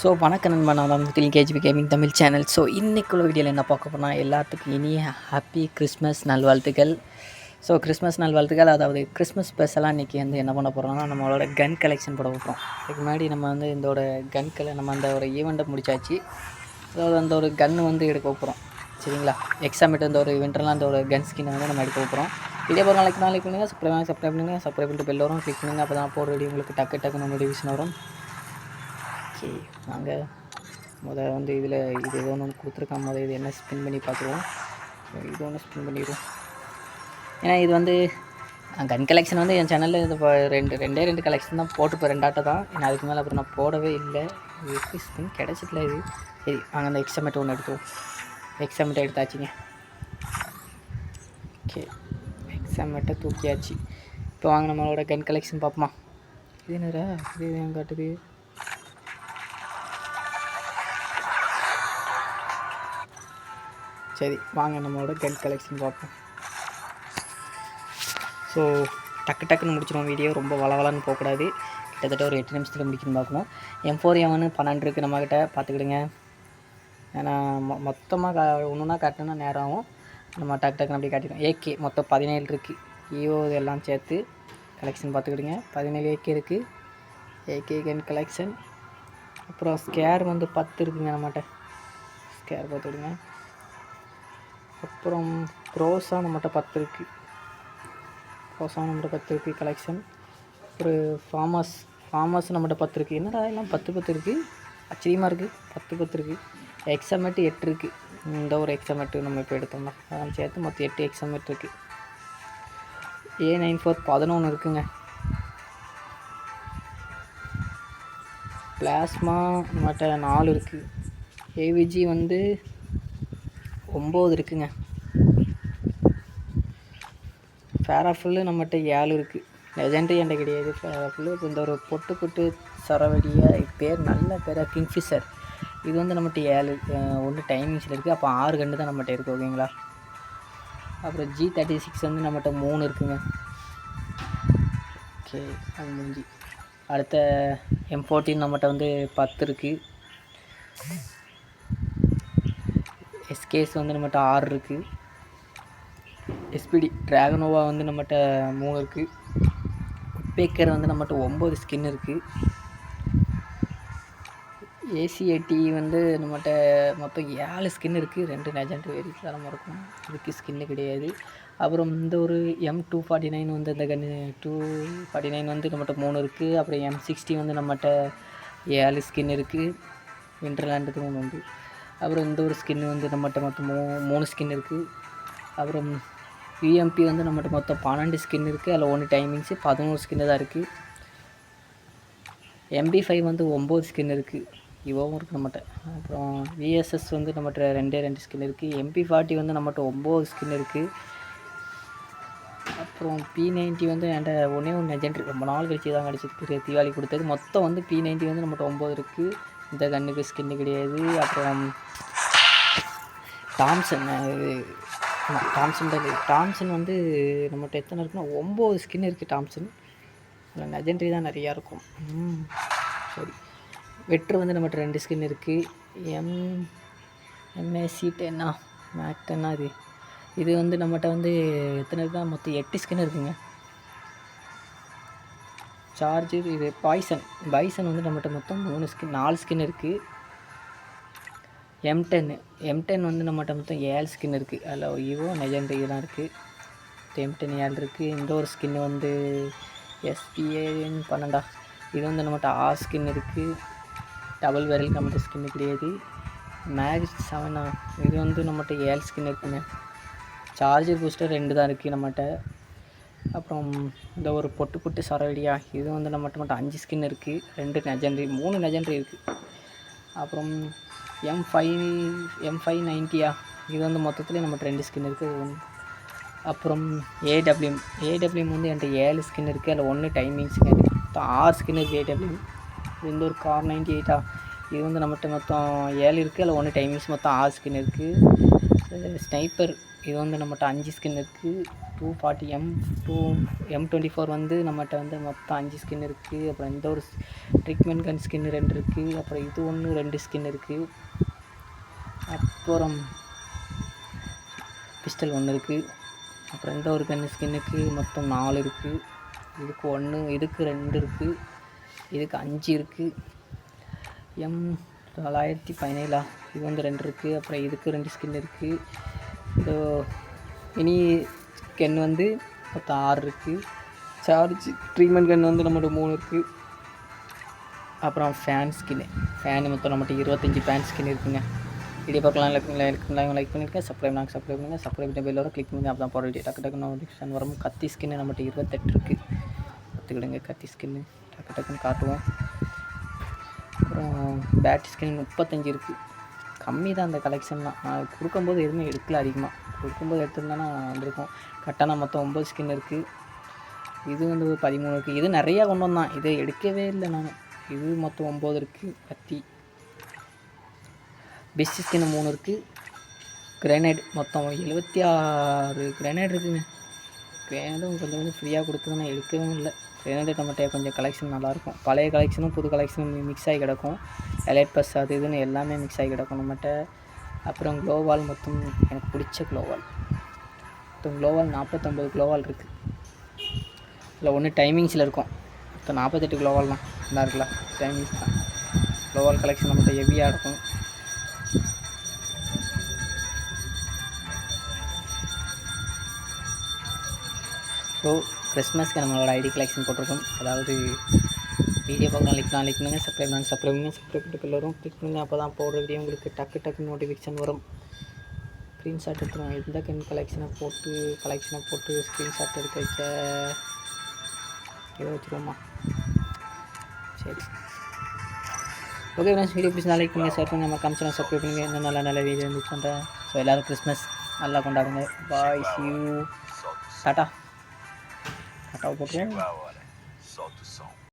So வணக்கம் நண்பா. நான் தான் KGB gaming Tamil channel. So இன்றைக்குள்ள வீடியோவில் என்ன பார்க்க போனால் எல்லாத்துக்கும் இனிய ஹாப்பி கிறிஸ்மஸ் நல்வாழ்த்துக்கள். ஸோ கிறிஸ்மஸ் நல்வாழ்த்துக்கள். அதாவது கிறிஸ்மஸ் ஸ்பெஷலாக இன்றைக்கி வந்து என்ன பண்ண போகிறோம்னா நம்மளோட கன் கலெக்ஷன் போட போகிறோம் இதுக்கு முன்னாடி நம்ம வந்து இதோட கன் கலை நம்ம அந்த ஒரு ஈவெண்ட்டை முடிச்சாச்சு. அதாவது அந்த ஒரு கன்று வந்து எடுக்க போகிறோம் சரிங்களா? எக்ஸாமிட்டு இந்த ஒரு இவெண்ட்லாம் அந்த ஒரு கன் ஸ்கின்னை வந்து நம்ம எடுக்க போகிறோம் இதே போகிற நாளைக்கு நாளைக்கு பண்ணுங்கள் சப்ஸ்கிரைப் பண்ணுங்கள் சப்ஸ்கிரைப் பண்ணுங்கள் சப்ஸ்கிரைப் பண்ணிட்டு பெல் வரும் கிளிக் பண்ணுங்கள் அப்போ தான் போடுற வீடியோ உங்களுக்கு டக்கு டக்குன்னு நோட்டிஃபிகேஷன் வரும். ஓகே நாங்கள் முத வந்து இதில் இது ஏதோ ஒன்று கொடுத்துருக்கான் முதல் இது என்ன ஸ்பின் பண்ணி பார்த்துருவோம். இது ஒன்று ஸ்பின் பண்ணிடுவோம். ஏன்னா இது வந்து கன் கலெக்ஷன் வந்து என் சேனலில் இது இப்போ ரெண்டு ரெண்டே ரெண்டு கலெக்ஷன் தான் போட்டு இப்போ ரெண்டாட்ட தான். ஏன்னா அதுக்கு மேலே அப்புறம் நான் போடவே இல்லை. எப்படி ஸ்பின் கிடச்சிக்கல இது. சரி நாங்கள் அந்த எக்ஸாமெட் ஒன்று எடுத்துவோம் எக்ஸாமெட்டை எடுத்தாச்சுங்க. ஓகே எக்ஸாமெட்டை தூக்கியாச்சு. இப்போ வாங்க நம்மளோட கன் கலெக்ஷன் பார்ப்போமா? இது என்னடா? இது என் காட்டுது? சரி வாங்க நம்மளோட கன் கலெக்ஷன் பார்ப்போம். ஸோ டக்கு டக்குன்னு முடிச்சிடும் வீடியோ ரொம்ப வளவலன்னு போகக்கூடாது. கிட்டத்தட்ட ஒரு எட்டு நிமிஷத்தில் முடிக்கணும்னு பார்க்கணும். எம் ஃபோர் எவனு பன்னெண்டு இருக்குது நம்மக்கிட்ட பார்த்துக்கிடுங்க. ஏன்னா மொ மொத்தமாக கா ஒன்று ஒன்றா நேரம் ஆகும். நம்ம டக்கு டக்குன்னு அப்படி காட்டிடும் ஏகே மொத்தம் பதினேழு இருக்குது ஈவோ இதெல்லாம் சேர்த்து கலெக்ஷன் பார்த்துக்கிடுங்க. பதினேழு ஏகே இருக்குது ஏகே கன் கலெக்ஷன் அப்புறம் ஸ்கேர் வந்து பத்து இருக்குங்க நம்மகிட்ட. ஸ்கேர் பார்த்துக்கிடுங்க. அப்புறம் ரோஸா நம்மகிட்ட பத்து இருக்குது ரோஸா நம்மகிட்ட பத்து இருக்குது கலெக்ஷன் ஒரு ஃபார்மஸ் ஃபார்மஸ் நம்மகிட்ட பத்து இருக்குது என்னடா எல்லாம் பத்து பத்து இருக்குது ஆச்சரியமாக இருக்குது பத்து பத்து இருக்குது எக்ஸாமெட்டு எட்டு இருக்குது இந்த ஒரு எக்ஸாமேட்டு நம்ம இப்போ எடுத்தோம்னா அதெல்லாம் சேர்த்து மொத்தம் எட்டு எக்ஸாமேட் இருக்குது ஏ நைன் ஃபோர் பதினொன்று இருக்குங்க. பிளாஸ்மா நம்மகிட்ட நாலு இருக்குது ஏவிஜி வந்து ஒம்பது இருக்குங்க. ஃபேராஃபுல்லு நம்மகிட்ட ஏழு இருக்குது லெஜெண்டரி என்கிட்ட கிடையாது. ஃபேராஃபுல்லு இப்போ இந்த ஒரு பொட்டு பொட்டு சரவடியாக பேர் நல்ல பேராக கிங்ஃபிஷர் இது வந்து நம்மகிட்ட ஏழு ஒன்று டைமிங்ஸில் இருக்குது அப்போ ஆறு கண்டு தான் நம்மகிட்ட இருக்குது ஓகேங்களா அப்புறம் ஜி தேர்ட்டி சிக்ஸ் வந்து நம்மகிட்ட மூணு இருக்குங்க. ஓகே அது முடிஞ்சு. அடுத்த எம் ஃபோர்டீன் நம்மகிட்ட வந்து பத்து இருக்குது எஸ்கேஸ் வந்து நம்மகிட்ட ஆறு இருக்குது எஸ்பிடி ட்ராகனோவா வந்து நம்மகிட்ட மூணு இருக்குது உட்பேக்கர் வந்து நம்மகிட்ட ஒம்பது ஸ்கின் இருக்குது ஏசிஏடி வந்து நம்மகிட்ட மொத்தம் ஏழு ஸ்கின் இருக்குது ரெண்டு நெஜண்ட் வெரி தரமாக இருக்கும். இதுக்கு ஸ்கின்னு கிடையாது. அப்புறம் இந்த ஒரு எம் டூ ஃபார்ட்டி நைன் வந்து இந்த கன்று டூ ஃபார்ட்டி நைன் வந்து நம்மகிட்ட மூணு இருக்குது அப்புறம் எம் சிக்ஸ்டி வந்து நம்மகிட்ட ஏழு ஸ்கின் இருக்குது விண்டர்லேண்டுக்கு ஒன்று உண்டு. அப்புறம் இந்த ஒரு ஸ்கின் வந்து நம்மகிட்ட மொத்தம் மூ மூணு ஸ்கின் இருக்குது அப்புறம் யூஎம்பி வந்து நம்மகிட்ட மொத்தம் பன்னெண்டு ஸ்கின் இருக்குது அதில் ஒன்று டைமிங்ஸு பதினோரு ஸ்கின்னு தான் இருக்குது எம்பி ஃபைவ் வந்து ஒம்பது ஸ்கின் இருக்குது இவோவும் இருக்குது நம்மகிட்ட. அப்புறம் விஎஸ்எஸ் வந்து நம்மகிட்ட ரெண்டே ரெண்டு ஸ்கின் இருக்குது எம்பி ஃபார்ட்டி வந்து நம்மகிட்ட ஒம்பது ஸ்கின் இருக்குது அப்புறம் பி நைன்ட்டி வந்து என்கிட்ட ஒன்றே ஒன்று லெஜெண்ட் ரொம்ப நாள் கழிச்சு தான் கிடச்சிருக்கு தீபாவளி கொடுத்தது. மொத்தம் வந்து பி நைன்ட்டி வந்து நம்மகிட்ட ஒம்பது இருக்குது இந்த கண்ணுக்கு ஸ்கின்னு கிடையாது. அப்புறம் டாம்சன் இது ஆமாம் டாம்சன் தான் டாம்சன் வந்து நம்மகிட்ட எத்தனை இருக்குன்னா ஒம்பது ஸ்கின் இருக்குது டாம்சன் அதில் லெஜெண்ட்ரி தான் நிறையா இருக்கும். ம் சரி. வெட்ரு வந்து நம்மகிட்ட ரெண்டு ஸ்கின் இருக்குது எம் எம்ஏசி டென்னா மேக் டென்னா இது? இது வந்து நம்மகிட்ட வந்து எத்தனை இருக்குன்னா மொத்தம் எட்டு ஸ்கின் இருக்குங்க. சார்ஜர் இது பாய்சன் பாய்சன் வந்து நம்மகிட்ட மொத்தம் மூணு ஸ்கின் நாலு ஸ்கின் இருக்குது எம் டென்னு எம் டென் வந்து நம்மகிட்ட மொத்தம் ஏழு ஸ்கின் இருக்குது அதில் இவோ நெஜண்ட் இதெல்லாம் இருக்குது எம் டென் ஏழு இருக்குது இந்த ஒரு ஸ்கின் வந்து எஸ்பிஏன்னு பன்னெண்டா இது வந்து நம்மகிட்ட ஆ ஸ்கின் இருக்குது டபுள் விரல் நம்மகிட்ட ஸ்கின்னு கிடையாது. மேக்ஸ் செவனா இது வந்து நம்மகிட்ட ஏழு ஸ்கின் இருக்குங்க. சார்ஜர் பூஸ்டர் ரெண்டு தான் இருக்குது நம்மகிட்ட. அப்புறம் இந்த ஒரு பொட்டு பொட்டு சரவெடியா இது வந்து நம்மகிட்ட மட்டும் அஞ்சு ஸ்கின் இருக்குது ரெண்டு நெஜண்ட்ரி மூணு நெஜண்ட்ரி இருக்குது அப்புறம் எம் ஃபைவ் எம் ஃபைவ் நைன்ட்டியா இது வந்து மொத்தத்தில் நம்ம ரெண்டு ஸ்கின் இருக்குது அப்புறம் ஏடபிள்யூஎம் ஏடபிள்யூஎம் வந்து என்கிட்ட ஏழு ஸ்கின் இருக்குது அதில் ஒன்று டைமிங்ஸுங்க மொத்தம் ஆறு ஸ்கின் இருக்குது ஏடபிள்யூஎம் இது வந்து ஒரு கார் நைன்ட்டி எயிட்டா இது வந்து நம்மகிட்ட மொத்தம் ஏழு இருக்குது அதில் ஒன்று டைமிங்ஸ் மொத்தம் ஆறு ஸ்கின் இருக்குது ஸ்னைப்பர் இது வந்து நம்மகிட்ட அஞ்சு ஸ்கின் இருக்குது two forty M two M twenty four வந்து நம்மகிட்ட வந்து மொத்தம் அஞ்சு ஸ்கின் இருக்குது அப்புறம் இந்த ஒரு ட்ரீட்மெண்ட் கன் ஸ்கின் ரெண்டு இருக்குது அப்புறம் இது ஒன்று ரெண்டு ஸ்கின் இருக்குது அப்புறம் பிஸ்டல் ஒன்று இருக்குது அப்புறம் இந்த ஒரு கன் ஸ்கின்னுக்கு மொத்தம் நாலு இருக்குது இதுக்கு ஒன்று இதுக்கு ரெண்டு இருக்குது இதுக்கு அஞ்சு இருக்குது எம் தொள்ளாயிரத்தி பதினேழா இது வந்து ரெண்டு இருக்குது அப்புறம் இதுக்கு ரெண்டு ஸ்கின் இருக்குது இதோ இனி கன் வந்து மொத்தம் ஆறு இருக்குது சார்ஜ் ட்ரீட்மெண்ட் கன் வந்து நம்மகிட்ட மூணு இருக்குது அப்புறம் ஃபேன் ஸ்கின்னு ஃபேன் மொத்தம் நம்மகிட்ட இருபத்தஞ்சி ஃபேன் ஸ்கின் இருக்குங்க. வீடியோ பார்க்கலாம் இருக்குங்களா இருக்குங்களா லைக் பண்ணியிருக்கேன் சப்ஸ்கிரைப் நாங்கள் சப்ஸ்கிரைப் பண்ணுங்கள் சப்ஸ்கிரைப் பண்ணி பெல் வரும் கிளிக் பண்ணுங்கள் அப்போ தான் போகிற டக்கு டக்கு நோட்டிஃபிகேஷன் வரும். கத்தி ஸ்கின்னு நம்மகிட்ட இருபத்தெட்டு இருக்குது பார்த்துக்கிடுங்க கத்தி ஸ்கின்னு டக்கு டக்குன்னு காட்டுவோம். அப்புறம் பேட் ஸ்கின் முப்பத்தஞ்சு இருக்குது கம்மி தான் அந்த கலெக்ஷன்லாம் நான் கொடுக்கும்போது எதுவுமே எடுக்கல அதிகமாக கொடுக்கும்போது எடுத்திருந்தேன்னா வந்திருக்கும். கரெக்டாக மொத்தம் ஒம்பது ஸ்கின் இருக்குது இது வந்து ஒரு பதிமூணு இருக்குது இது நிறையா கொண்டு வந்தான். இதை எடுக்கவே இல்லை நான். இது மொத்தம் ஒம்பது இருக்குது பத்தி. பெஸ்ட் ஸ்கின் மூணு இருக்குது கிரனைட் மொத்தம் எழுபத்தி ஆறு கிரனைட் இருக்குங்க. கிரனைடும் கொஞ்சம் கொஞ்சம் ஃப்ரீயாக கொடுத்தது எடுக்கவும் இல்லை. கிரனைட் நம்மகிட்ட கொஞ்சம் கலெக்ஷன் நல்லாயிருக்கும் பழைய கலெக்ஷனும் புது கலெக்ஷனும் மிக்ஸ் ஆகி கிடக்கும். எலைட் பஸ் அது இதுன்னு எல்லாமே மிக்ஸ் ஆகி கிடக்கும். நம்மகிட்ட அப்புறம் க்ளோவால் மொத்தம் எனக்கு பிடிச்ச க்ளோவால் மொத்தம் க்ளோவால் நாற்பத்தொம்பது க்ளோவால் இருக்குது இல்லை ஒன்று டைமிங்ஸில் இருக்கும். மொத்தம் நாற்பத்தெட்டு க்ளோவால் தான். நல்லா இருக்குல்ல? டைமிங்ஸ் தான். க்ளோவால் கலெக்ஷன் நம்மகிட்ட ஹெவியாக இருக்கும். ஸோ கிறிஸ்மஸ்க்கு நம்மளோட ஐடி கலெக்ஷன் போட்டிருக்கோம். அதாவது வீடியோ பார்க்கலாம் லைக் நான் லைக் பண்ணுங்கள் சப்ஸ்கிரைப் பண்ணுங்கள் சப்ஸ்கிரைப் பண்ணுங்கள் சப்ஸ்கிரைப் பண்ணிட்டு பில் கிளிக் பண்ணுங்கள் அப்போ தான் போடுற வீடியோ உங்களுக்கு டக்கு டக்கு நோட்டிஃபிகேஷன் வரும். ஸ்க்ரீன்ஷாட் எடுத்துருவோம் எந்த கன் கலெக்ஷனை போட்டு கலெக்ஷனை போட்டு ஸ்க்ரீன்ஷாட் எடுத்து வைக்க. இதை வச்சுருவோமா? சரி. ஓகே ஃப்ரெண்ட்ஸ் வீடியோ பிடிச்சி லைக் பண்ணுங்கள் ஷேர் பண்ணுங்கள் நம்ம கம்சனை சப்ஸ்கிரைப் பண்ணுங்கள் இன்னும் நல்ல நல்ல வீடியோ வந்து பண்ணுறேன் ஸோ எல்லோரும் கிறிஸ்மஸ் நல்லா கொண்டாடுங்க. பாய் சி யூ டாட்டா டாட்டா போட்டுருவோம்